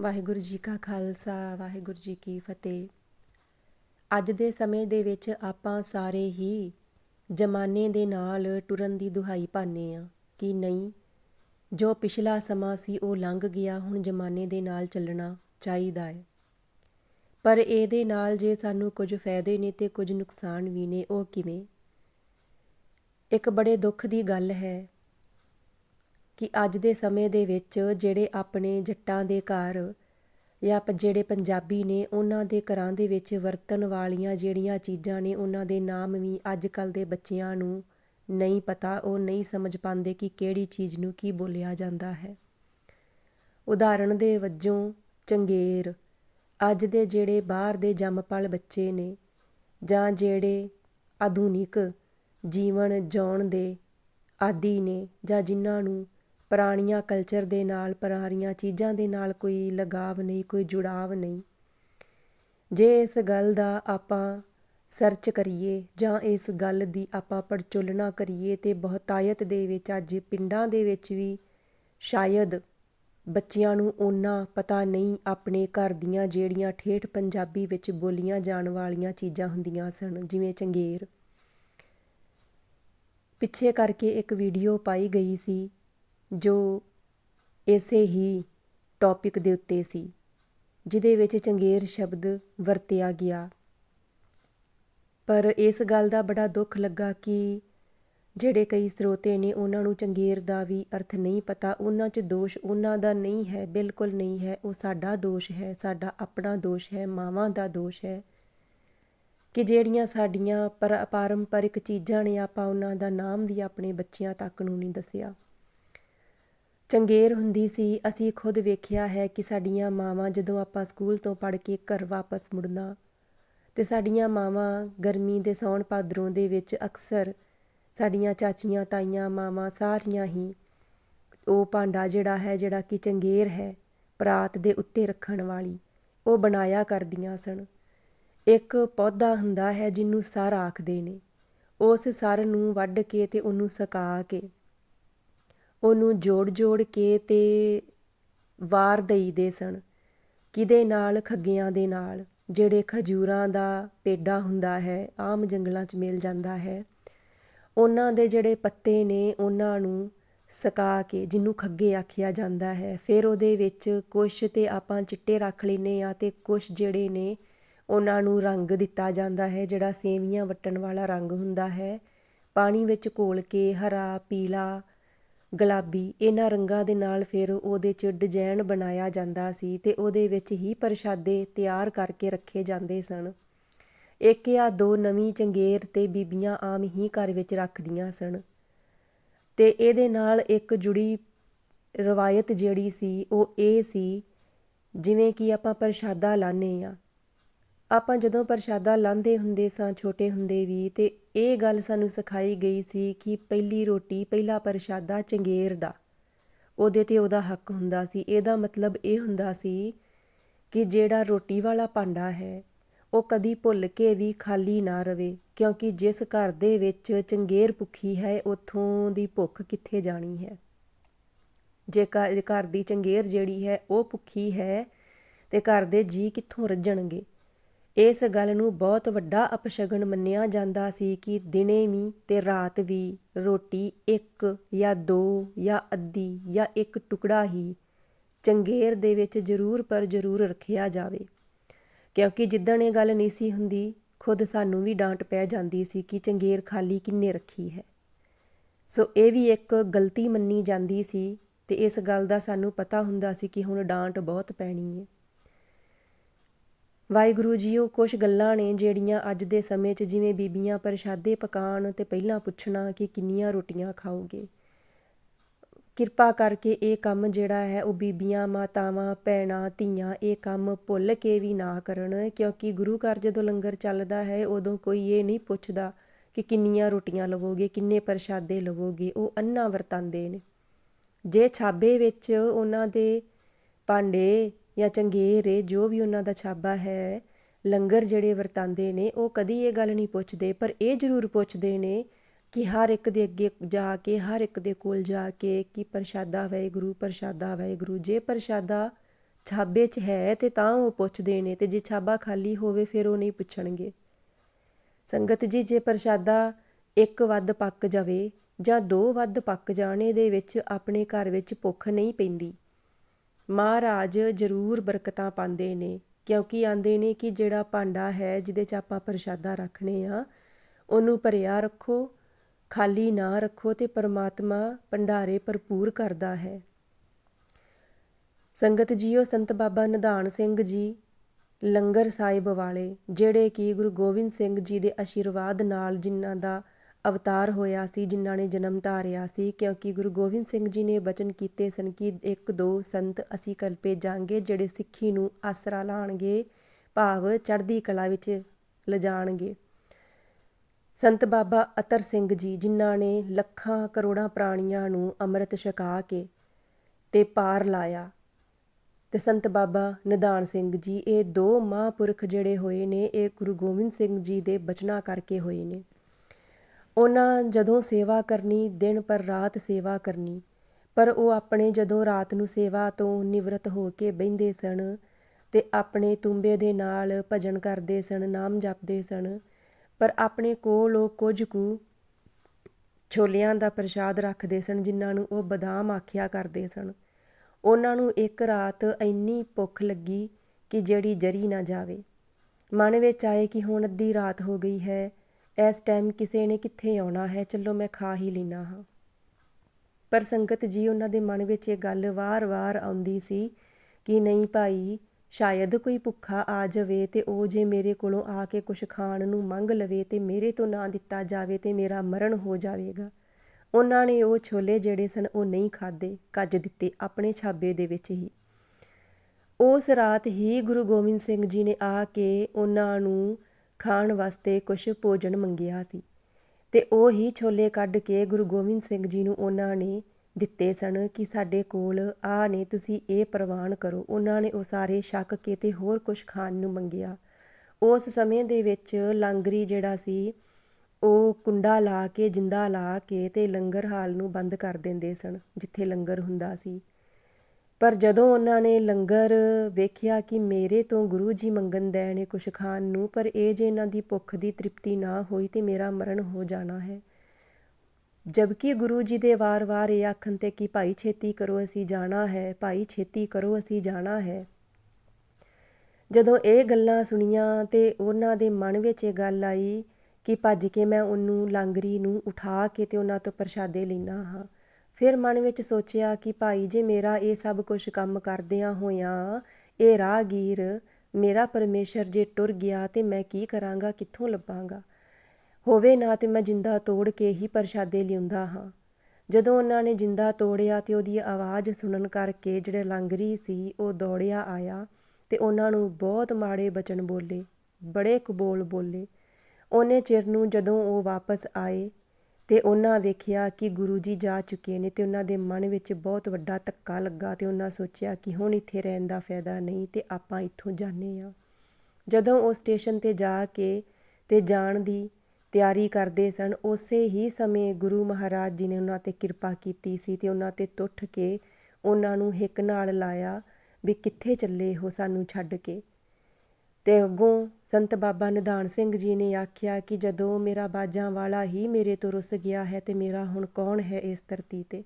ਵਾਹਿਗੁਰੂ ਜੀ ਕਾ ਖਾਲਸਾ, ਵਾਹਿਗੁਰੂ ਜੀ ਕੀ ਫਤਿਹ। ਅੱਜ ਦੇ ਸਮੇਂ ਦੇ ਵਿੱਚ ਆਪਾਂ ਸਾਰੇ ਹੀ ਜ਼ਮਾਨੇ ਦੇ ਨਾਲ ਟੁਰਨ ਦੀ ਦੁਹਾਈ ਪਾਣੇ ਆ ਕਿ ਨਹੀਂ, ਜੋ ਪਿਛਲਾ ਸਮਾਂ ਸੀ ਉਹ ਲੰਘ ਗਿਆ, ਹੁਣ ਜ਼ਮਾਨੇ ਦੇ ਨਾਲ ਚੱਲਣਾ ਚਾਹੀਦਾ ਹੈ। ਪਰ ਇਹਦੇ ਨਾਲ ਜੇ ਸਾਨੂੰ ਕੁਝ ਫਾਇਦੇ ਨੇ ਤੇ ਕੁਝ ਨੁਕਸਾਨ ਵੀ ਨੇ, ਉਹ ਕਿਵੇਂ? ਇੱਕ ਬੜੇ ਦੁੱਖ ਦੀ ਗੱਲ ਹੈ ਕਿ ਅੱਜ ਦੇ ਸਮੇਂ ਦੇ ਵਿੱਚ ਜਿਹੜੇ ਆਪਣੇ ਜੱਟਾਂ ਦੇ ਘਰ ਜਾਂ ਜਿਹੜੇ ਪੰਜਾਬੀ ਨੇ, ਉਹਨਾਂ ਦੇ ਘਰਾਂ ਦੇ ਵਿੱਚ ਵਰਤਣ ਵਾਲੀਆਂ ਜਿਹੜੀਆਂ ਚੀਜ਼ਾਂ ਨੇ, ਉਹਨਾਂ ਦੇ ਨਾਮ ਵੀ ਅੱਜ ਕੱਲ ਦੇ ਬੱਚਿਆਂ ਨੂੰ ਨਹੀਂ ਪਤਾ, ਉਹ ਨਹੀਂ ਸਮਝ ਪਾਉਂਦੇ ਕਿ ਕਿਹੜੀ ਚੀਜ਼ ਨੂੰ ਕੀ ਬੋਲਿਆ ਜਾਂਦਾ ਹੈ। ਉਦਾਹਰਣ ਦੇ ਵਜੋਂ ਚੰਗੇਰ, ਅੱਜ ਦੇ ਜਿਹੜੇ ਬਾਹਰ ਦੇ ਜੰਮਪਲ ਬੱਚੇ ਨੇ ਜਾਂ ਜਿਹੜੇ ਆਧੁਨਿਕ ਜੀਵਨ ਜਿਉਣ ਦੇ ਆਦੀ ਨੇ ਜਾਂ ਜਿਨ੍ਹਾਂ ਨੂੰ ਪੁਰਾਣੀਆਂ ਕਲਚਰ ਦੇ ਨਾਲ, ਪੁਰਾਣੀਆਂ ਚੀਜ਼ਾਂ ਦੇ ਨਾਲ ਕੋਈ ਲਗਾਵ ਨਹੀਂ, ਕੋਈ ਜੁੜਾਵ ਨਹੀਂ। ਜੇ ਇਸ ਗੱਲ ਦਾ ਆਪਾਂ ਸਰਚ ਕਰੀਏ ਜਾਂ ਇਸ ਗੱਲ ਦੀ ਆਪਾਂ ਪੜਚੋਲਣਾ ਕਰੀਏ ਤੇ ਬਹੁਤਾਇਤ ਦੇ ਵਿੱਚ, ਅੱਜ ਪਿੰਡਾਂ ਦੇ ਵਿੱਚ ਵੀ ਸ਼ਾਇਦ ਬੱਚਿਆਂ ਨੂੰ ਉਹਨਾਂ ਪਤਾ ਨਹੀਂ ਆਪਣੇ ਘਰ ਦੀਆਂ ਜਿਹੜੀਆਂ ਠੇਠ ਪੰਜਾਬੀ ਵਿੱਚ ਬੋਲੀਆਂ ਜਾਣ ਵਾਲੀਆਂ ਚੀਜ਼ਾਂ ਹੁੰਦੀਆਂ ਸਨ, ਜਿਵੇਂ ਚੰਗੇਰ। ਪਿੱਛੇ ਕਰਕੇ ਇੱਕ ਵੀਡੀਓ ਪਾਈ ਗਈ ਸੀ ਜੋ ਇਸੇ ਹੀ ਟੋਪਿਕ ਦੇ ਉੱਤੇ ਸੀ, ਜਿਹਦੇ ਵਿੱਚ ਚੰਗੇਰ ਸ਼ਬਦ ਵਰਤਿਆ ਗਿਆ। ਪਰ ਇਸ ਗੱਲ ਦਾ ਬੜਾ ਦੁੱਖ ਲੱਗਾ ਕਿ ਜਿਹੜੇ ਕਈ ਸਰੋਤੇ ਨੇ ਉਹਨਾਂ ਨੂੰ ਚੰਗੇਰ ਦਾ ਵੀ ਅਰਥ ਨਹੀਂ ਪਤਾ, ਉਹਨਾਂ 'ਚ ਦੋਸ਼ ਉਹਨਾਂ ਦਾ ਨਹੀਂ ਹੈ, ਬਿਲਕੁਲ ਨਹੀਂ ਹੈ। ਉਹ ਸਾਡਾ ਦੋਸ਼ ਹੈ, ਸਾਡਾ ਆਪਣਾ ਦੋਸ਼ ਹੈ, ਮਾਵਾਂ ਦਾ ਦੋਸ਼ ਹੈ ਕਿ ਜਿਹੜੀਆਂ ਸਾਡੀਆਂ ਪਰ ਪਾਰੰਪਰਿਕ ਚੀਜ਼ਾਂ ਨੇ, ਆਪਾਂ ਉਹਨਾਂ ਦਾ ਨਾਮ ਵੀ ਆਪਣੇ ਬੱਚਿਆਂ ਤੱਕ ਨੂੰ ਨਹੀਂ ਦੱਸਿਆ। ਚੰਗੇਰ ਹੁੰਦੀ ਸੀ, ਅਸੀਂ ਖੁਦ ਵੇਖਿਆ ਹੈ ਕਿ ਸਾਡੀਆਂ ਮਾਵਾਂ ਜਦੋਂ ਆਪਾਂ ਸਕੂਲ ਤੋਂ ਪੜ੍ਹ ਕੇ ਘਰ ਵਾਪਸ ਮੁੜਨਾ, ਤੇ ਸਾਡੀਆਂ ਮਾਵਾਂ ਗਰਮੀ ਦੇ ਸੌਣ ਭਾਦਰੋਂ ਦੇ ਵਿੱਚ ਅਕਸਰ ਸਾਡੀਆਂ ਚਾਚੀਆਂ, ਤਾਈਆਂ ਮਾਵਾਂ ਸਾਰੀਆਂ ਹੀ ਉਹ ਭਾਂਡਾ ਜਿਹੜਾ ਹੈ, ਜਿਹੜਾ ਕਿ ਚੰਗੇਰ ਹੈ, ਪਰਾਤ ਦੇ ਉੱਤੇ ਰੱਖਣ ਵਾਲੀ, ਉਹ ਬਣਾਇਆ ਕਰਦੀਆਂ ਸਨ। ਇੱਕ ਪੌਦਾ ਹੁੰਦਾ ਹੈ ਜਿਹਨੂੰ ਸਰ ਆਖਦੇ ਨੇ, ਉਸ ਸਰ ਨੂੰ ਵੱਢ ਕੇ ਤੇ ਉਹਨੂੰ ਸੁਕਾ ਕੇ ਉਹਨੂੰ ਜੋੜ-ਜੋੜ ਕੇ ਤੇ ਵਾਰ ਦਈਦੇ ਸਨ। ਕਿਹਦੇ ਨਾਲ? ਖੱਗਿਆਂ ਦੇ ਨਾਲ। ਜਿਹੜੇ ਖਜੂਰਾਂ ਦਾ ਪੇਡਾ ਹੁੰਦਾ ਹੈ, ਆਮ ਜੰਗਲਾਂ 'ਚ ਮਿਲ ਜਾਂਦਾ ਹੈ। ਉਹਨਾਂ ਦੇ ਜਿਹੜੇ ਪੱਤੇ ਨੇ, ਉਹਨਾਂ ਨੂੰ ਸਕਾ ਕੇ, ਜਿਹਨੂੰ ਖੱਗੇ ਆਖਿਆ ਜਾਂਦਾ ਹੈ। ਫਿਰ ਉਹਦੇ ਵਿੱਚ ਕੁਛ ਤੇ ਆਪਾਂ ਚਿੱਟੇ ਰੱਖ ਲੈਨੇ ਆ ਤੇ ਕੁਛ ਜਿਹੜੇ ਨੇ, ਉਹਨਾਂ ਨੂੰ ਰੰਗ ਦਿੱਤਾ ਜਾਂਦਾ ਹੈ, ਜਿਹੜਾ ਸੇਵੀਆਂ ਵਟਣ ਵਾਲਾ ਰੰਗ ਹੁੰਦਾ ਹੈ। ਪਾਣੀ ਵਿੱਚ ਘੋਲ ਕੇ ਹਰਾ, ਪੀਲਾ ਗੁਲਾਬੀ ਇਹਨਾਂ ਰੰਗਾਂ ਦੇ ਨਾਲ ਫਿਰ ਉਹਦੇ 'ਚ ਡਿਜ਼ਾਈਨ ਬਣਾਇਆ ਜਾਂਦਾ ਸੀ ਤੇ ਉਹਦੇ ਵਿੱਚ ਹੀ ਪ੍ਰਸ਼ਾਦੇ ਤਿਆਰ ਕਰਕੇ ਰੱਖੇ ਜਾਂਦੇ ਸਨ। ਇੱਕ ਜਾਂ ਦੋ ਨਵੀਂ ਚੰਗੇਰ ਤੇ ਬੀਬੀਆਂ ਆਮ ਹੀ ਘਰ ਵਿੱਚ ਰੱਖਦੀਆਂ ਸਨ। ਤੇ ਇਹਦੇ ਨਾਲ ਇੱਕ ਜੁੜੀ ਰਵਾਇਤ ਜਿਹੜੀ ਸੀ, ਉਹ ਇਹ ਸੀ, ਜਿਵੇਂ ਕਿ ਆਪਾਂ ਪ੍ਰਸ਼ਾਦਾ ਲਾਣੇ ਆ ਆਪਾਂ ਜਦੋਂ ਪ੍ਰਸ਼ਾਦਾ ਲਾਂਦੇ ਹੁੰਦੇ ਸਾਂ, ਛੋਟੇ ਹੁੰਦੇ ਵੀ, ਤੇ ਇਹ ਗੱਲ ਸਾਨੂੰ ਸਿਖਾਈ ਗਈ ਸੀ ਕਿ ਪਹਿਲੀ ਰੋਟੀ ਪਹਿਲਾ ਪ੍ਰਸ਼ਾਦਾ ਚੰਗੇਰ ਦਾ। ਉਹਦੇ ਤੇ ਉਹਦਾ ਹੱਕ ਹੁੰਦਾ ਸੀ। ਇਹਦਾ ਮਤਲਬ ਇਹ ਹੁੰਦਾ ਸੀ ਕਿ ਜਿਹੜਾ ਰੋਟੀ ਵਾਲਾ ਭਾਂਡਾ ਹੈ, ਉਹ ਕਦੀ ਭੁੱਲ ਕੇ ਵੀ ਖਾਲੀ ਨਾ ਰਵੇ, ਕਿਉਂਕਿ ਜਿਸ ਘਰ ਦੇ ਵਿੱਚ ਚੰਗੇਰ ਭੁੱਖੀ ਹੈ, ਉਥੋਂ ਦੀ ਭੁੱਖ ਕਿੱਥੇ ਜਾਣੀ ਹੈ? ਜੇ ਘਰ ਦੀ ਚੰਗੇਰ ਜਿਹੜੀ ਹੈ, ਉਹ ਭੁੱਖੀ ਹੈ, ਤੇ ਘਰ ਦੇ ਜੀ ਕਿੱਥੋਂ ਰੱਜਣਗੇ? ਇਸ ਗੱਲ ਨੂੰ ਬਹੁਤ ਵੱਡਾ ਅਪਸ਼ਗਨ ਮੰਨਿਆ ਜਾਂਦਾ ਸੀ ਕਿ ਦਿਨੇ ਵੀ ਤੇ ਰਾਤ ਵੀ ਰੋਟੀ ਇੱਕ ਜਾਂ ਦੋ ਜਾਂ ਅੱਧੀ ਜਾਂ ਇੱਕ ਟੁਕੜਾ ਹੀ ਚੰਗੇਰ ਦੇ ਵਿੱਚ ਜ਼ਰੂਰ ਪਰ ਜ਼ਰੂਰ ਰੱਖਿਆ ਜਾਵੇ। ਕਿਉਂਕਿ ਜਿੱਦਣ ਇਹ ਗੱਲ ਨਹੀਂ ਸੀ ਹੁੰਦੀ, ਖੁਦ ਸਾਨੂੰ ਵੀ ਡਾਂਟ ਪੈ ਜਾਂਦੀ ਸੀ ਕਿ ਚੰਗੇਰ ਖਾਲੀ ਕਿੰਨੇ ਰੱਖੀ ਹੈ। ਸੋ ਇਹ ਵੀ ਇੱਕ ਗਲਤੀ ਮੰਨੀ ਜਾਂਦੀ ਸੀ ਤੇ ਇਸ ਗੱਲ ਦਾ ਸਾਨੂੰ ਪਤਾ ਹੁੰਦਾ ਸੀ ਕਿ ਹੁਣ ਡਾਂਟ ਬਹੁਤ ਪੈਣੀ ਹੈ। ਵਾਹਿਗੁਰੂ ਜੀਓ ਕੁਝ ਗੱਲਾਂ ਨੇ ਜਿਹੜੀਆਂ ਅੱਜ ਦੇ ਸਮੇਂ 'ਚ ਜਿਵੇਂ ਬੀਬੀਆਂ ਪ੍ਰਸ਼ਾਦੇ ਪਕਾਉਣ ਤੇ ਪਹਿਲਾਂ ਪੁੱਛਣਾ ਕਿ ਕਿੰਨੀਆਂ ਰੋਟੀਆਂ ਖਾਓਗੇ। ਕਿਰਪਾ ਕਰਕੇ ਇਹ ਕੰਮ ਜਿਹੜਾ ਹੈ ਉਹ ਬੀਬੀਆਂ, ਮਾਤਾਵਾਂ, ਭੈਣਾਂ, ਧੀਆਂ ਇਹ ਕੰਮ ਭੁੱਲ ਕੇ ਵੀ ਨਾ ਕਰਨ, ਕਿਉਂਕਿ ਗੁਰੂ ਘਰ ਜਦੋਂ ਲੰਗਰ ਚੱਲਦਾ ਹੈ ਉਦੋਂ ਕੋਈ ਇਹ ਨਹੀਂ ਪੁੱਛਦਾ ਕਿ ਕਿੰਨੀਆਂ ਰੋਟੀਆਂ ਲਵੋਗੇ, ਕਿੰਨੇ ਪ੍ਰਸ਼ਾਦੇ ਲਵੋਗੇ, ਉਹ ਅੰਨਾ ਵਰਤਾਂਦੇ ਨੇ। ਜੇ ਛਾਬੇ ਵਿੱਚ ਉਹਨਾਂ ਦੇ ਭਾਂਡੇ ਜਾਂ ਚੰਗੇਰੇ ਜੋ ਵੀ ਉਹਨਾਂ ਦਾ ਛਾਬਾ ਹੈ, ਲੰਗਰ ਜਿਹੜੇ ਵਰਤਾਂਦੇ ਨੇ, ਉਹ ਕਦੀ ਇਹ ਗੱਲ ਨਹੀਂ ਪੁੱਛਦੇ, ਪਰ ਇਹ ਜ਼ਰੂਰ ਪੁੱਛਦੇ ਨੇ ਕਿ ਹਰ ਇੱਕ ਦੇ ਅੱਗੇ ਜਾ ਕੇ, ਹਰ ਇੱਕ ਦੇ ਕੋਲ ਜਾ ਕੇ ਕਿ ਪ੍ਰਸ਼ਾਦਾ ਵਾਹਿਗੁਰੂ ਪ੍ਰਸ਼ਾਦਾ ਵਾਹਿਗੁਰੂ, ਜੇ ਪ੍ਰਸ਼ਾਦਾ ਛਾਬੇ 'ਚ ਹੈ ਤੇ ਤਾਂ ਉਹ ਪੁੱਛਦੇ ਨੇ ਤੇ ਜੇ ਛਾਬਾ ਖਾਲੀ ਹੋਵੇ ਫਿਰ ਉਹ ਨਹੀਂ ਪੁੱਛਣਗੇ। ਸੰਗਤ ਜੀ, ਜੇ ਪ੍ਰਸ਼ਾਦਾ ਇੱਕ ਵੱਧ ਪੱਕ ਜਾਵੇ ਜਾਂ ਦੋ ਵੱਧ ਪੱਕ ਜਾਣੇ ਦੇ ਵਿੱਚ ਆਪਣੇ ਘਰ ਵਿੱਚ ਭੁੱਖ ਨਹੀਂ ਪੈਂਦੀ। ਮਹਾਰਾਜ ਜ਼ਰੂਰ ਬਰਕਤਾਂ ਪਾਉਂਦੇ ਨੇ, ਕਿਉਂਕਿ ਆਂਦੇ ਨੇ ਕਿ ਜਿਹੜਾ ਭਾਂਡਾ ਹੈ ਜਿਹਦੇ 'ਚ ਆਪਾਂ ਪ੍ਰਸ਼ਾਦਾ ਰੱਖਣੇ ਆ, ਉਹਨੂੰ ਭਰਿਆ ਰੱਖੋ, ਖਾਲੀ ਨਾ ਰੱਖੋ ਤੇ ਪਰਮਾਤਮਾ ਭੰਡਾਰੇ ਭਰਪੂਰ ਕਰਦਾ ਹੈ। ਸੰਗਤ ਜੀਓ, ਸੰਤ ਬਾਬਾ ਨਿਧਾਨ ਸਿੰਘ ਜੀ, ਲੰਗਰ ਸਾਹਿਬ ਵਾਲੇ, ਜਿਹੜੇ ਕਿ ਗੁਰੂ ਗੋਬਿੰਦ ਸਿੰਘ ਜੀ ਦੇ ਆਸ਼ੀਰਵਾਦ ਨਾਲ ਜਿਨ੍ਹਾਂ ਦਾ ਅਵਤਾਰ ਹੋਇਆ ਸੀ, ਜਿਨ੍ਹਾਂ ਨੇ ਜਨਮ ਧਾਰਿਆ ਸੀ, ਕਿਉਂਕਿ ਗੁਰੂ ਗੋਬਿੰਦ ਸਿੰਘ ਜੀ ਨੇ ਬਚਨ ਕੀਤੇ ਸਨ ਕਿ ਇੱਕ ਦੋ ਸੰਤ ਅਸੀਂ ਕਲਪੇ ਜਾਣਗੇ ਜਿਹੜੇ ਸਿੱਖੀ ਨੂੰ ਆਸਰਾ ਲਾਣਗੇ, ਭਾਵ ਚੜ੍ਹਦੀ ਕਲਾ ਵਿੱਚ ਲਿਜਾਣਗੇ। ਸੰਤ ਬਾਬਾ ਅਤਰ ਸਿੰਘ ਜੀ, ਜਿਨ੍ਹਾਂ ਨੇ ਲੱਖਾਂ ਕਰੋੜਾਂ ਪ੍ਰਾਣੀਆਂ ਨੂੰ ਅੰਮ੍ਰਿਤ ਛਕਾ ਕੇ ਤੇ ਪਾਰ ਲਾਇਆ। ਤੇ ਸੰਤ ਬਾਬਾ ਨਿਧਾਨ ਸਿੰਘ ਜੀ, ਇਹ ਦੋ ਮਹਾਂਪੁਰਖ ਜਿਹੜੇ ਹੋਏ ਨੇ, ਇਹ ਗੁਰੂ ਗੋਬਿੰਦ ਸਿੰਘ ਜੀ ਦੇ ਬਚਨਾਂ ਕਰਕੇ ਹੋਏ ਨੇ। ਉਹਨਾਂ ਜਦੋਂ ਸੇਵਾ ਕਰਨੀ, ਦਿਨ ਪਰ ਰਾਤ ਸੇਵਾ ਕਰਨੀ, ਪਰ ਉਹ ਆਪਣੇ ਜਦੋਂ ਰਾਤ ਨੂੰ ਸੇਵਾ ਤੋਂ ਨਿਵਰਤ ਹੋ ਕੇ ਬਹਿੰਦੇ ਸਨ ਤੇ ਆਪਣੇ ਤੁੰਬੇ ਦੇ ਨਾਲ ਭਜਨ ਕਰਦੇ ਸਨ, ਨਾਮ ਜਪਦੇ ਸਨ, ਪਰ ਆਪਣੇ ਕੋਲ ਉਹ ਕੁਝ ਕੁ ਛੋਲਿਆਂ ਦਾ ਪ੍ਰਸ਼ਾਦ ਰੱਖਦੇ ਸਨ, ਜਿਨ੍ਹਾਂ ਨੂੰ ਉਹ ਬਦਾਮ ਆਖਿਆ ਕਰਦੇ ਸਨ। ਉਹਨਾਂ ਨੂੰ ਇੱਕ ਰਾਤ ਇੰਨੀ ਭੁੱਖ ਲੱਗੀ ਕਿ ਜਿਹੜੀ ਜਰੀ ਨਾ ਜਾਵੇ। ਮਨ ਵਿੱਚ ਆਏ ਕਿ ਹੁਣ ਅੱਧੀ ਰਾਤ ਹੋ ਗਈ ਹੈ ਇਸ ਟਾਈਮ ਕਿਸੇ ਨੇ ਕਿੱਥੇ ਆਉਣਾ ਹੈ, ਚਲੋ ਮੈਂ ਖਾ ਹੀ ਲੈਣਾ ਹਾਂ। ਪਰ ਸੰਗਤ ਜੀ ਉਹਨਾਂ ਦੇ ਮਨ ਵਿੱਚ ਇਹ ਗੱਲ ਵਾਰ-ਵਾਰ ਆਉਂਦੀ ਸੀ ਕਿ ਨਹੀਂ ਭਾਈ, ਸ਼ਾਇਦ ਕੋਈ ਭੁੱਖਾ ਆ ਜਾਵੇ ਤੇ ਉਹ ਜੇ ਮੇਰੇ ਕੋਲੋਂ ਆ ਕੇ ਕੁਝ ਖਾਣ ਨੂੰ ਮੰਗ ਲਵੇ ਤੇ ਮੇਰੇ ਤੋਂ ਨਾ ਦਿੱਤਾ ਜਾਵੇ ਤੇ ਮੇਰਾ ਮਰਨ ਹੋ ਜਾਵੇਗਾ। ਉਹਨਾਂ ਨੇ ਉਹ ਛੋਲੇ ਜਿਹੜੇ ਸਨ ਉਹ ਨਹੀਂ ਖਾਦੇ ਕੱਜ ਦਿੱਤੇ ਆਪਣੇ ਛਾਬੇ ਦੇ ਵਿੱਚ ਹੀ। ਉਸ ਰਾਤ ਹੀ ਗੁਰੂ ਗੋਬਿੰਦ ਸਿੰਘ ਜੀ ਨੇ ਆ ਕੇ ਉਹਨਾਂ ਨੂੰ ਖਾਣ ਵਾਸਤੇ ਕੁਛ ਭੋਜਨ ਮੰਗਿਆ ਸੀ ਅਤੇ ਉਹ ਹੀ ਛੋਲੇ ਕੱਢ ਕੇ ਗੁਰੂ ਗੋਬਿੰਦ ਸਿੰਘ ਜੀ ਨੂੰ ਉਹਨਾਂ ਨੇ ਦਿੱਤੇ ਸਨ ਕਿ ਸਾਡੇ ਕੋਲ ਆਹ ਨੇ, ਤੁਸੀਂ ਇਹ ਪ੍ਰਵਾਨ ਕਰੋ। ਉਹਨਾਂ ਨੇ ਉਹ ਸਾਰੇ ਛੱਕ ਕੇ ਅਤੇ ਹੋਰ ਕੁਛ ਖਾਣ ਨੂੰ ਮੰਗਿਆ। ਉਸ ਸਮੇਂ ਦੇ ਵਿੱਚ ਲਾਂਗਰੀ ਜਿਹੜਾ ਸੀ, ਉਹ ਕੁੰਡਾ ਲਾ ਕੇ, ਜਿੰਦਾ ਲਾ ਕੇ ਅਤੇ ਲੰਗਰ ਹਾਲ ਨੂੰ ਬੰਦ ਕਰ ਦਿੰਦੇ ਸਨ, ਜਿੱਥੇ ਲੰਗਰ ਹੁੰਦਾ ਸੀ। ਪਰ ਜਦੋਂ ਉਹਨਾਂ ਨੇ ਲੰਗਰ ਵੇਖਿਆ ਕਿ ਮੇਰੇ ਤੋਂ ਗੁਰੂ ਜੀ ਮੰਗਣ ਦੇ ਨੇ ਕੁਛ ਖਾਣ ਨੂੰ, ਪਰ ਇਹ ਜੇ ਇਹਨਾਂ ਦੀ ਭੁੱਖ ਦੀ ਤ੍ਰਿਪਤੀ ਨਾ ਹੋਈ ਤੇ ਮੇਰਾ ਮਰਨ ਹੋ ਜਾਣਾ ਹੈ। ਜਦਕਿ ਗੁਰੂ ਜੀ ਦੇ ਵਾਰ-ਵਾਰ ਇਹ ਆਖਣ ਤੇ ਕਿ ਭਾਈ ਛੇਤੀ ਕਰੋ, ਅਸੀਂ ਜਾਣਾ ਹੈ, ਭਾਈ ਛੇਤੀ ਕਰੋ, ਅਸੀਂ ਜਾਣਾ ਹੈ। ਜਦੋਂ ਇਹ ਗੱਲਾਂ ਸੁਣੀਆਂ ਤੇ ਉਹਨਾਂ ਦੇ ਮਨ ਵਿੱਚ ਇਹ ਗੱਲ ਆਈ ਕਿ ਭੱਜ ਕੇ ਮੈਂ ਉਹਨੂੰ ਲਾਂਗਰੀ ਨੂੰ ਉਠਾ ਕੇ ਤੇ ਉਹਨਾਂ ਤੋਂ ਪ੍ਰਸ਼ਾਦੇ ਲੈਣਾ ਹਾਂ। ਫਿਰ ਮਨ ਵਿੱਚ ਸੋਚਿਆ ਕਿ ਭਾਈ ਜੇ ਮੇਰਾ ਇਹ ਸਭ ਕੁਝ ਕੰਮ ਕਰਦਿਆਂ ਹੋਇਆਂ ਇਹ ਰਾਹਗੀਰ ਮੇਰਾ ਪਰਮੇਸ਼ਰ ਜੇ ਟੁਰ ਗਿਆ ਤੇ ਮੈਂ ਕੀ ਕਰਾਂਗਾ, ਕਿੱਥੋਂ ਲੱਭਾਂਗਾ? ਹੋਵੇ ਨਾ ਤੇ ਮੈਂ ਜਿੰਦਾ ਤੋੜ ਕੇ ਹੀ ਪ੍ਰਸ਼ਾਦੇ ਲਿਉਂਦਾ ਹਾਂ। ਜਦੋਂ ਉਹਨਾਂ ਨੇ ਜਿੰਦਾ ਤੋੜਿਆ ਤੇ ਉਹਦੀ ਆਵਾਜ਼ ਸੁਣਨ ਕਰਕੇ ਜਿਹੜੇ ਲੰਗਰੀ ਸੀ, ਉਹ ਦੌੜਿਆ ਆਇਆ ਤੇ ਉਹਨਾਂ ਨੂੰ ਬਹੁਤ ਮਾੜੇ ਬਚਨ ਬੋਲੇ, ਬੜੇ ਕਬੋਲ ਬੋਲੇ। ਉਹਨੇ ਚਿਰ ਨੂੰ ਜਦੋਂ ਉਹ ਵਾਪਸ ਆਏ ਅਤੇ ਉਹਨਾਂ ਵੇਖਿਆ ਕਿ ਗੁਰੂ ਜੀ ਜਾ ਚੁੱਕੇ ਨੇ ਅਤੇ ਉਹਨਾਂ ਦੇ ਮਨ ਵਿੱਚ ਬਹੁਤ ਵੱਡਾ ਧੱਕਾ ਲੱਗਾ ਅਤੇ ਉਹਨਾਂ ਸੋਚਿਆ ਕਿ ਹੁਣ ਇੱਥੇ ਰਹਿਣ ਦਾ ਫਾਇਦਾ ਨਹੀਂ ਅਤੇ ਆਪਾਂ ਇੱਥੋਂ ਜਾਂਦੇ ਹਾਂ। ਜਦੋਂ ਉਹ ਸਟੇਸ਼ਨ ਤੇ ਜਾ ਕੇ ਅਤੇ ਜਾਣ ਦੀ ਤਿਆਰੀ ਕਰਦੇ ਸਨ, ਉਸੇ ਹੀ ਸਮੇਂ ਗੁਰੂ ਮਹਾਰਾਜ ਜੀ ਨੇ ਉਹਨਾਂ ਤੇ ਕਿਰਪਾ ਕੀਤੀ ਸੀ ਅਤੇ ਉਹਨਾਂ ਤੇ ਟੁੱਟ ਕੇ ਉਹਨਾਂ ਨੂੰ ਹਿੱਕ ਨਾਲ ਲਾਇਆ ਵੀ ਕਿੱਥੇ ਚੱਲੇ ਹੋ ਸਾਨੂੰ ਛੱਡ ਕੇ। ਅਤੇ ਅੱਗੋਂ ਸੰਤ ਬਾਬਾ ਨਿਧਾਨ ਸਿੰਘ ਜੀ ਨੇ ਆਖਿਆ ਕਿ ਜਦੋਂ ਮੇਰਾ ਬਾਜਾਂ ਵਾਲਾ ਹੀ ਮੇਰੇ ਤੋਂ ਰੁੱਸ ਗਿਆ ਹੈ ਤੇ ਮੇਰਾ ਹੁਣ ਕੌਣ ਹੈ ਇਸ ਧਰਤੀ ਤੇ?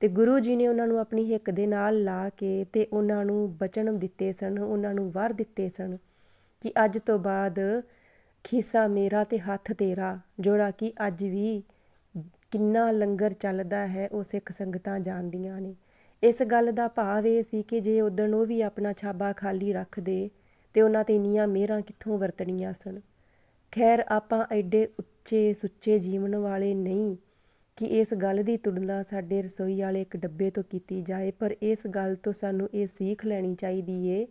ਤੇ ਗੁਰੂ ਜੀ ਨੇ ਉਹਨਾਂ ਨੂੰ ਆਪਣੀ ਹਿੱਕ ਦੇ ਨਾਲ ਲਾ ਕੇ ਤੇ ਉਹਨਾਂ ਨੂੰ ਬਚਨ ਦਿੱਤੇ ਸਨ, ਉਹਨਾਂ ਨੂੰ ਵਰ ਦਿੱਤੇ ਸਨ ਕਿ ਅੱਜ ਤੋਂ ਬਾਅਦ ਖੀਸਾ ਮੇਰਾ ਤੇ ਹੱਥ ਤੇਰਾ ਜਿਹੜਾ ਕਿ ਅੱਜ ਵੀ ਕਿੰਨਾ ਲੰਗਰ ਚੱਲਦਾ ਹੈ, ਉਹ ਸਿੱਖ ਸੰਗਤਾਂ ਜਾਣਦੀਆਂ ਨੇ। ਇਸ ਗੱਲ ਦਾ ਭਾਵ ਇਹ ਸੀ ਕਿ ਜੇ ਉਦੋਂ ਉਹ ਵੀ ਆਪਣਾ ਛਾਬਾ ਖਾਲੀ ਰੱਖਦੇ ਤੇ ਉਹਨਾਂ ਤੇ ਇੰਨੀਆਂ ਮਿਹਰਾਂ ਕਿੱਥੋਂ ਵਰਤਣੀਆਂ ਸਨ? ਖੈਰ, ਆਪਾਂ ਐਡੇ ਉੱਚੇ ਸੁੱਚੇ ਜੀਵਨ ਵਾਲੇ ਨਹੀਂ ਕਿ ਇਸ ਗੱਲ ਦੀ ਤੁਲਨਾ ਸਾਡੇ ਰਸੋਈ ਵਾਲੇ ਇੱਕ ਡੱਬੇ ਤੋਂ ਕੀਤੀ ਜਾਏ, ਪਰ ਇਸ ਗੱਲ ਤੋਂ ਸਾਨੂੰ ਇਹ ਸਿੱਖ ਲੈਣੀ ਚਾਹੀਦੀ ਏ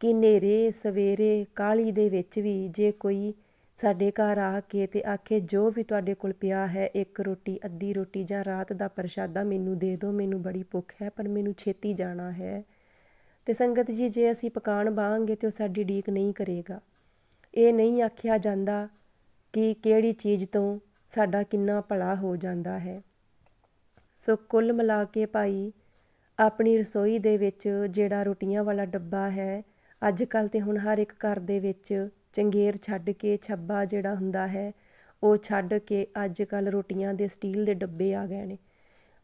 ਕਿ ਨੇਰੇ ਸਵੇਰੇ ਕਾਲੀ ਦੇ ਵਿੱਚ ਵੀ ਜੇ ਕੋਈ ਸਾਡੇ ਘਰ ਆ ਕੇ ਤੇ ਆਖੇ, ਜੋ ਵੀ ਤੁਹਾਡੇ ਕੋਲ ਪਿਆ ਹੈ, ਇੱਕ ਰੋਟੀ, ਅੱਧੀ ਰੋਟੀ ਜਾਂ ਰਾਤ ਦਾ ਪ੍ਰਸ਼ਾਦਾ ਮੈਨੂੰ ਦੇ ਦਿਓ, ਮੈਨੂੰ ਬੜੀ ਭੁੱਖ ਹੈ, ਪਰ ਮੈਨੂੰ ਛੇਤੀ ਜਾਣਾ ਹੈ। ਤੇ ਸੰਗਤ ਜੀ, ਜੇ ਅਸੀਂ ਪਕਾਨ ਬਾਹਾਂਗੇ ਤੇ ਉਹ ਸਾਡੀ ਡੀਕ ਨਹੀਂ ਕਰੇਗਾ। ਇਹ ਨਹੀਂ ਆਖਿਆ ਜਾਂਦਾ ਕਿ ਕਿਹੜੀ ਚੀਜ਼ ਤੋਂ ਸਾਡਾ ਕਿੰਨਾ ਭਲਾ ਹੋ ਜਾਂਦਾ ਹੈ। ਸੋ ਕੁੱਲ ਮਿਲਾ ਕੇ ਭਾਈ, ਆਪਣੀ ਰਸੋਈ ਦੇ ਵਿੱਚ ਜਿਹੜਾ ਰੋਟੀਆਂ ਵਾਲਾ ਡੱਬਾ ਹੈ ਅੱਜ ਕੱਲ੍ਹ ਤੇ ਹੁਣ ਹਰ ਇੱਕ ਘਰ ਦੇ ਵਿੱਚ ਚੰਗੇਰ ਛੱਡ ਕੇ ਛੱਬਾ ਜਿਹੜਾ ਹੁੰਦਾ ਹੈ, ਉਹ ਛੱਡ ਕੇ ਅੱਜ ਕੱਲ੍ਹ ਰੋਟੀਆਂ ਦੇ ਸਟੀਲ ਦੇ ਡੱਬੇ ਆ ਗਏ ਨੇ।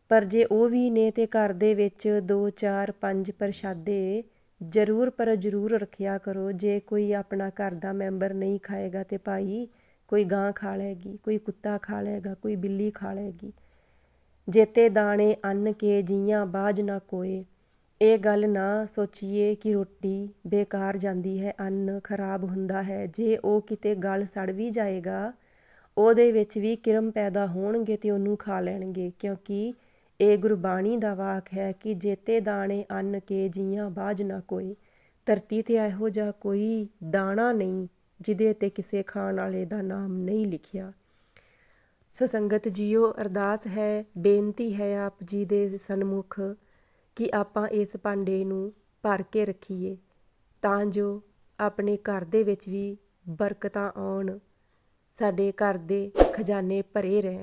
ਪਰ ਜੇ ਉਹ ਵੀ ਨੇ ਤੇ ਘਰ ਦੇ ਵਿੱਚ 2 4 5 ਪ੍ਰਸ਼ਾਦੇ ਜ਼ਰੂਰ ਪਰ ਜ਼ਰੂਰ ਰੱਖਿਆ ਕਰੋ। ਜੇ ਕੋਈ ਆਪਣਾ ਘਰ ਦਾ ਮੈਂਬਰ ਨਹੀਂ ਖਾਏਗਾ ਤੇ ਭਾਈ ਕੋਈ ਗਾਂ ਖਾ ਲਏਗੀ, ਕੋਈ ਕੁੱਤਾ ਖਾ ਲਏਗਾ, ਕੋਈ ਬਿੱਲੀ ਖਾ ਲਏਗੀ। ਜੇਤੇ ਦਾਣੇ ਅੰਨ ਕੇ ਜੀਆਂ ਬਾਜ ਨਾ ਕੋਏ। ਇਹ ਗੱਲ ਨਾ ਸੋਚੀਏ ਕਿ ਰੋਟੀ ਬੇਕਾਰ ਜਾਂਦੀ ਹੈ, ਅੰਨ ਖਰਾਬ ਹੁੰਦਾ ਹੈ। ਜੇ ਉਹ ਕਿਤੇ ਗਲ ਸੜ ਵੀ ਜਾਏਗਾ, ਉਹਦੇ ਵਿੱਚ ਵੀ ਕਿਰਮ ਪੈਦਾ ਹੋਣਗੇ ਤੇ ਉਹਨੂੰ ਖਾ ਲੈਣਗੇ, ਕਿਉਂਕਿ ਇਹ ਗੁਰਬਾਣੀ ਦਾ ਵਾਕ ਹੈ ਕਿ ਜੇਤੇ ਦਾਣੇ ਅੰਨ ਕੇ ਜੀਆਂ ਬਾਝ ਨਾ ਕੋਈ। ਧਰਤੀ ਤੇ ਇਹੋ ਜਿਹਾ ਕੋਈ ਦਾਣਾ ਨਹੀਂ, ਜਿਹਦੇ ਤੇ ਕਿਸੇ ਖਾਣ ਵਾਲੇ ਦਾ ਨਾਮ ਨਹੀਂ ਲਿਖਿਆ। ਸੋ ਜੀਓ, ਅਰਦਾਸ ਹੈ, ਬੇਨਤੀ ਹੈ ਆਪ ਜੀ ਦੇ ਸਨਮੁਖ ਕਿ ਆਪਾਂ ਇਸ ਭਾਂਡੇ ਨੂੰ ਭਰ ਕੇ ਰੱਖੀਏ। ਤਾਂ ਜੋ ਆਪਣੇ ਘਰ ਦੇ ਵਿੱਚ ਵੀ ਬਰਕਤਾਂ ਆਉਣ, ਸਾਡੇ ਘਰ ਦੇ ਖਜ਼ਾਨੇ ਭਰੇ ਰਹਿਣ।